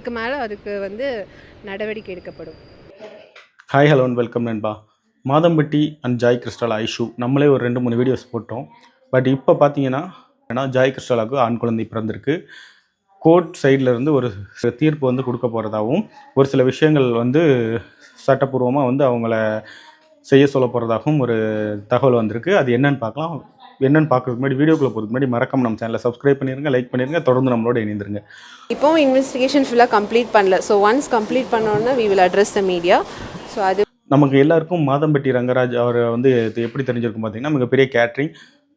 இதுக்கு மேலே அதுக்கு வந்து நடவடிக்கை எடுக்கப்படும். ஹாய் ஹலோ அண்ட் வெல்கம் நண்பா. Madhampatti and Joy crystal Aishu நம்மளே ஒரு ரெண்டு மூணு வீடியோஸ் போட்டோம். பட் இப்போ பார்த்தீங்கன்னா ஏன்னா ஜாய் கிறிஸ்டலாவுக்கு ஆண் குழந்தை பிறந்திருக்கு. கோர்ட் சைடில் இருந்து ஒரு தீர்ப்பு வந்து கொடுக்க போகிறதாகவும் ஒரு சில விஷயங்கள் வந்து சட்டப்பூர்வமாக வந்து அவங்கள செய்ய சொல்ல போகிறதாகவும் ஒரு தகவல் வந்திருக்கு. அது என்னன்னு பார்க்கலாம். என்னன்னு பார்க்கறதுக்கு முன்னாடி வீடியோக்குள்ளே போகிறதுக்கு முன்னாடி மறக்காம நம்ம சேனலை சப்ஸ்கிரைப் பண்ணிருங்க லைக் பண்ணிருங்க தொடர்ந்து நம்மளோட இணைந்திருங்க. இப்போவும் இன்வெஸ்டிகேஷன் ஃபுல்லாக கம்ப்ளீட் பண்ணல. ஸோ ஒன்ஸ் கம்ப்ளீட் பண்ணோன்னா we will address the media so அது நமக்கு எல்லாருக்கும் மாதம்பட்டி ரங்கராஜ் அவர் வந்து எப்படி தெரிஞ்சிருக்கும் பார்த்தீங்கன்னா மிகப்பெரிய கேட்ரிங்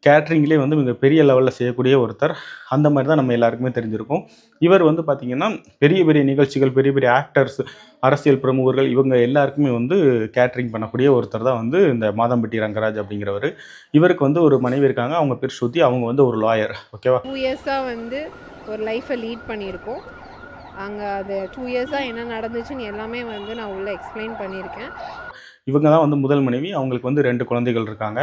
கேட்ரிங்லேயே வந்து மிகப்பெரிய லெவலில் செய்யக்கூடிய ஒருத்தர். அந்த மாதிரி தான் நம்ம எல்லாருக்குமே தெரிஞ்சிருக்கும். இவர் வந்து பார்த்திங்கன்னா பெரிய பெரிய நிகழ்ச்சிகள் பெரிய பெரிய ஆக்டர்ஸ் அரசியல் பிரமுகர்கள் இவங்க எல்லாருக்குமே வந்து கேட்ரிங் பண்ணக்கூடிய ஒருத்தர் தான் வந்து இந்த மாதம்பட்டி ரங்கராஜ் அப்படிங்கிறவர். இவருக்கு வந்து ஒரு மனைவி இருக்காங்க. அவங்க பேர் ஸ்ருதி. அவங்க வந்து ஒரு லாயர் ஓகேவா டூ இயர்ஸாக வந்து ஒரு லைஃப்பை லீட் பண்ணியிருக்கோம். அங்கே அது டூ இயர்ஸாக என்ன நடந்துச்சுன்னு எல்லாமே வந்து நான் உள்ளே எக்ஸ்பிளைன் பண்ணியிருக்கேன். இவங்க தான் வந்து முதல் மனைவி. அவங்களுக்கு வந்து ரெண்டு குழந்தைகள் இருக்காங்க.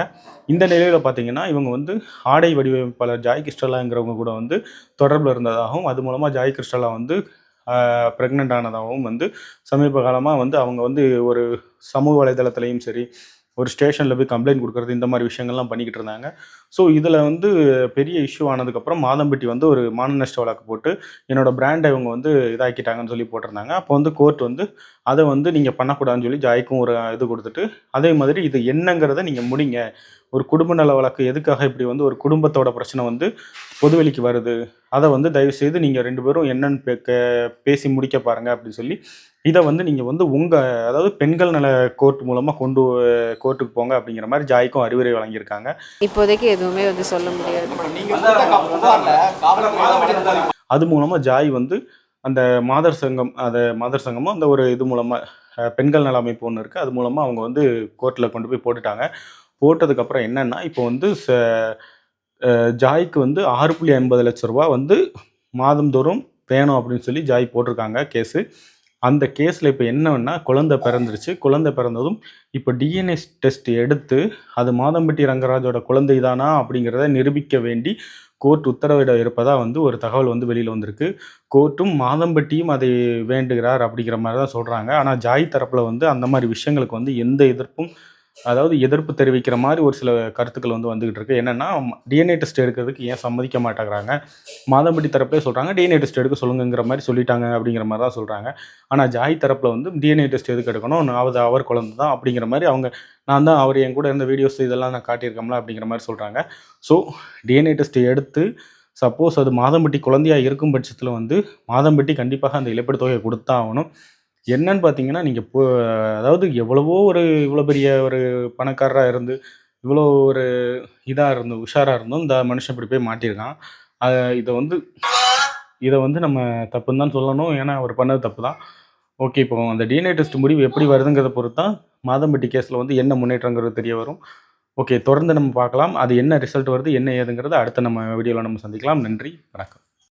இந்த நிலையில் பார்த்தீங்கன்னா இவங்க வந்து ஆடை வடிவமைப்பாளர் ஜாய் கிறிஸ்டலாங்கிறவங்க கூட வந்து தொடர்பில் இருந்ததாகவும் அது மூலமாக ஜாய் கிறிஸ்டலா வந்து ப்ரெக்னென்ட் ஆனதாகவும் வந்து சமீப காலமாக வந்து அவங்க வந்து ஒரு சமூக வலைதளத்துலேயும் சரி ஒரு ஸ்டேஷனில் போய் கம்ப்ளைண்ட் கொடுக்குறது இந்த மாதிரி விஷயங்கள்லாம் பண்ணிக்கிட்டு இருந்தாங்க. ஸோ இதில் வந்து பெரிய இஷ்யூ ஆனதுக்கப்புறம் மாதம்பட்டி வந்து ஒரு மான நஷ்ட வழக்கு போட்டு என்னோடய பிராண்டை இவங்க வந்து இதாக்கிட்டாங்கன்னு சொல்லி போட்டிருந்தாங்க. அப்போ வந்து கோர்ட் வந்து அதை வந்து நீங்கள் பண்ணக்கூடாதுன்னு சொல்லி ஜாய்க்கும் ஒரு இது கொடுத்துட்டு அதே மாதிரி இது என்னங்கிறத நீங்கள் முடிங்க. ஒரு குடும்ப நல வழக்கு எதுக்காக இப்படி வந்து ஒரு குடும்பத்தோட பிரச்சனை வந்து பொதுவெளிக்கு வருது? அதை வந்து தயவுசெய்து நீங்கள் ரெண்டு பேரும் என்னன்னு பே பேசி முடிக்க பாருங்கள் அப்படின்னு சொல்லி இதை வந்து நீங்கள் வந்து உங்கள் அதாவது பெண்கள் நல கோர்ட் மூலமாக கொண்டு கோர்ட்டுக்கு போங்க அப்படிங்கிற மாதிரி ஜாய்க்கும் அறிவுரை வழங்கியிருக்காங்க. இப்போதைக்கு எதுவுமே வந்து சொல்ல முடியாது. அது மூலமாக ஜாய் வந்து அந்த மாதர் சங்கம் அந்த மாதர் சங்கமும் அந்த ஒரு இது மூலமாக பெண்கள் நல அமைப்பு ஒன்று இருக்குது அது மூலமாக அவங்க வந்து கோர்ட்டில் கொண்டு போய் போட்டுட்டாங்க. போட்டதுக்கப்புறம் என்னென்னா இப்போ வந்து ச ஜாய்க்கு வந்து ஆறு புள்ளி ஐம்பது லட்ச ரூபா வந்து மாதந்தோறும் வேணும் அப்படின்னு சொல்லி ஜாய் போட்டிருக்காங்க கேஸு. அந்த கேஸில் இப்போ என்னன்னா குழந்தை பிறந்துருச்சு. குழந்தை பிறந்ததும் இப்போ டிஎன்ஏ டெஸ்ட் எடுத்து அது மாதம்பட்டி ரங்கராஜோட குழந்தை தானா அப்படிங்கிறத நிரூபிக்க வேண்டி கோர்ட் உத்தரவிட இருப்பதாக வந்து ஒரு தகவல் வந்து வெளியில் வந்திருக்கு. கோர்ட்டும் மாதம்பட்டியும் அதை வேண்டுகிறார் அப்படிங்கிற மாதிரி தான் சொல்கிறாங்க ஆனால் ஜாய் தரப்பில் வந்து அந்த மாதிரி விஷயங்களுக்கு வந்து எந்த எதிர்ப்பும் அதாவது எதிர்ப்பு தெரிவிக்கிற மாதிரி ஒரு சில கருத்துக்கள் வந்து வந்துகிட்டு இருக்கு. என்னன்னா டிஎன்ஏ டெஸ்ட் எடுக்கிறதுக்கு ஏன் சம்மதிக்க மாட்டேங்கிறாங்க? மாதம்பட்டி தரப்புலேயே சொல்கிறாங்க டிஎன்ஏ டெஸ்ட் எடுக்க சொல்லுங்கிற மாதிரி சொல்லிட்டாங்க அப்படிங்கிற மாதிரி தான் சொல்கிறாங்க ஆனால் ஜாய் தரப்பில் வந்து டிஎன்ஏ டெஸ்ட் எதுக்கு எடுக்கணும்? நான் அது அவர் குழந்தை தான் அப்படிங்கிற மாதிரி அவங்க நான் தான் அவர் என் கூட இருந்த வீடியோஸ் இதெல்லாம் நான் காட்டியிருக்கோம்ல அப்படிங்கிற மாதிரி சொல்கிறாங்க ஸோ டிஎன்ஏ டெஸ்ட் எடுத்து சப்போஸ் அது மாதம்பட்டி குழந்தையாக இருக்கும் பட்சத்தில் வந்து மாதம்பட்டி கண்டிப்பாக அந்த இழப்பீடு தொகையை கொடுத்தா ஆகணும். என்னன்னு பார்த்தீங்கன்னா நீங்கள் இப்போ அதாவது எவ்வளவோ ஒரு இவ்வளோ பெரிய ஒரு பணக்காரராக இருந்து இவ்வளோ ஒரு இதாக இருந்தும் உஷாராக இருந்தும் இந்த மனுஷன் இப்படி போய் மாட்டியிருக்கான். அதை இதை வந்து இதை வந்து நம்ம தப்புன்னு தான் சொல்லணும். ஏன்னா அவர் பண்ணது தப்பு தான். ஓகே இப்போ அந்த டிஎன்ஏ டெஸ்ட் முடிவு எப்படி வருதுங்கிறத பொறுத்து தான் மாதம்பட்டி கேஸில் வந்து என்ன முன்னேற்றங்கிறது தெரிய வரும். ஓகே தொடர்ந்து நம்ம பார்க்கலாம். அது என்ன ரிசல்ட் வருது என்ன ஏதுங்கிறது அடுத்த நம்ம வீடியோவில் நம்ம சந்திக்கலாம். நன்றி வணக்கம்.